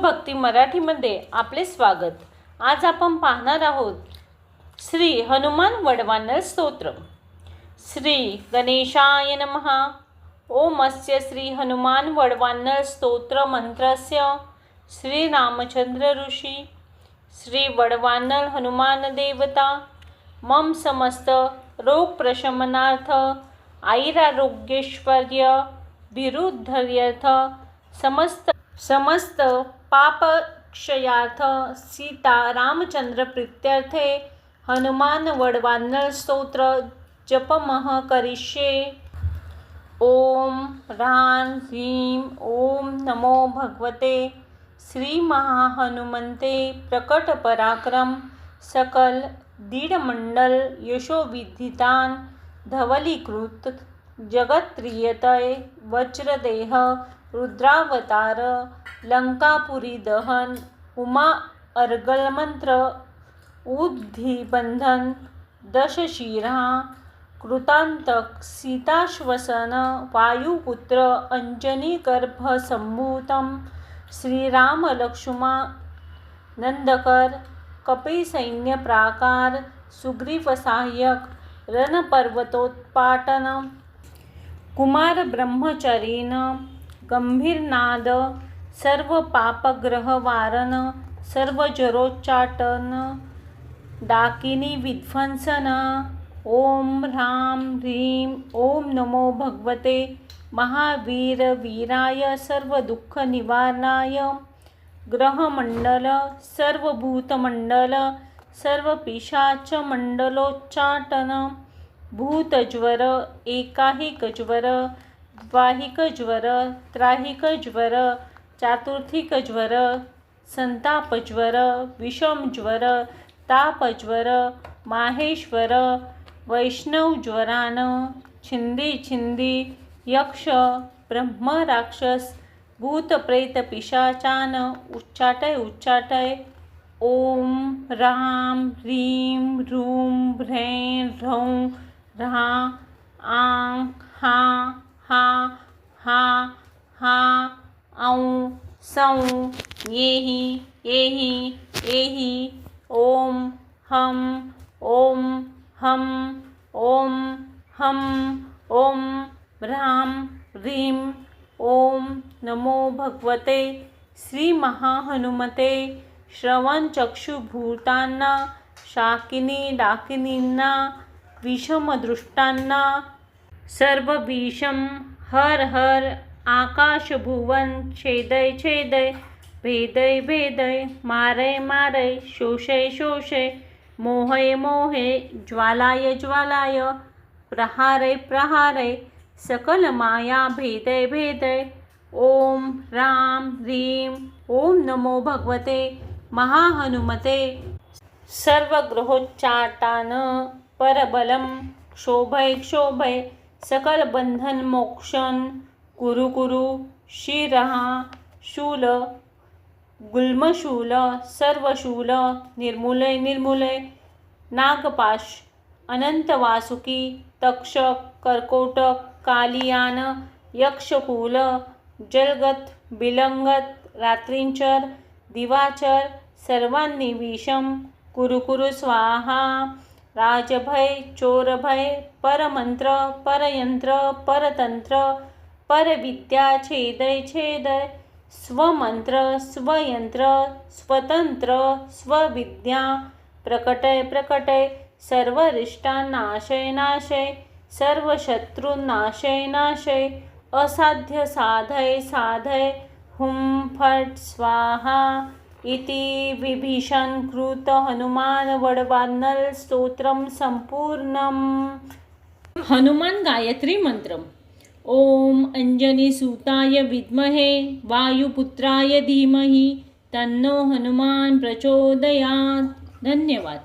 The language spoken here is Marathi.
शिवभक्ती मराठीमध्ये आपले स्वागत. आज आपण पाहणार आहोत श्री हनुमान वडवानर स्तोत्र. श्री गणेशाय नमहा ओमस्य श्री हनुमान वडवानर स्तोत्र मंत्रस्य श्री रामचंद्र ऋषी. श्री वडवानर हनुमान देवता. मम समस्त रोग प्रशमनार्थ आयुरारोग्यैश्वर्य विरुद्धर्यर्थ समस्त समस्त पापक्षयार्थ सीता रामचंद्र प्रीत्यर्थे हनुमान वडवानर स्तोत्र जपमह करिष्ये। ओम रान ह्रीं ओम नमो भगवते। श्री महाहनुमंते प्रकट पराक्रम सकल दीडमंडल यशोविधितान धवलीकृत जगत्रियतय वज्रदेह रुद्रावतार लंकापुरी दहन उमा अर्गलमंत्र उद्धिबंधन दशशिरा कृतांतक सीताश्वसन वायुपुत्र अंजनीगर्भसम्भूतं श्रीरामलक्ष्मा नंदकर कपिसैन्यप्राकार सुग्रीवसहाय्यक रणपर्वतोत्पाटन कुमार ब्रह्मचरीन गंभीरनाद सर्व पापग्रहवारण सर्व जरोच्चाटन डाकिनी विध्वंसन ओम ह्रां ह्रीं ओम नमो भगवते महावीर वीराय सर्व दुःख निवारणाय ग्रहमंडल सर्व भूतमंडल सर्व पिशाच मंडलोच्चाटन भूतज्वर एकाहिकज्वर द्वाहिकज्वर त्राहिकज्वर चातुर्थिकज्वर संतापज्वर विषमज्वर तापज्वर माहेश्वर वैष्णवज्वरान छिंदी छिंदी यक्ष ब्रह्म राक्षस भूतप्रेत पिशाचान उच्चाटय उच्चाटय ओम राम ह्रीं ह्रूं ह्रैं ह्रौं ह्रा आं हा हा हा हा औं सौं येहि येहि एहि ॐ हं ॐ हं ॐ हं ॐ ह्रां ह्रीं ॐ नमो भगवते श्री महाहनुमते श्रवणचक्षुभूतांना शाकिनी डाकिनींना विषमदृष्टांना सर्व हर हर आकाश भुवन छेदय छेदय भेदय भेदय मारय मारय शोषय शोषय मोहय मोहे ज्वालाय ज्वालाय प्रहारय प्रहारय सकल माया भेदय भेदय ओम राम ह्रीं ओम नमो भगवते महाहनुमते। सर्व ग्रहोच्चाटान परबलम क्षोभय क्षोभय सकल बंधन मोक्षण कुरु कुरु शिरहा शूल गुल्मशूल सर्वशूल निर्मूलय निर्मूलय नागपाश अनंत वासुकी तक्षक कर्कोटक कालियान यक्षकूल जलगत बिलंगत रात्रींचर दिवाचर सर्वांनी विषम कुरुकुरु स्वाहा राजभय चोरभय परमंत्र परयंत्र परतंत्र परविद्या छेदय छेदय स्वमंत्र स्वयंत्र स्वतंत्र स्वविद्या। प्रकटय प्रकटय सर्वरिष्टा नाशय नाशय सर्व शत्रु नाशय नाशय असाध्य साधय साधय। हुं फट स्वाहा। इति विभीषण कृत हनुमान वडवानल स्तोत्रम संपूर्णम। हनुमान गायत्री मंत्रम। ओम अंजनी सुताय विद्महे वायुपुत्राय धीमहि तन्नो हनुमान प्रचोदयात. धन्यवाद.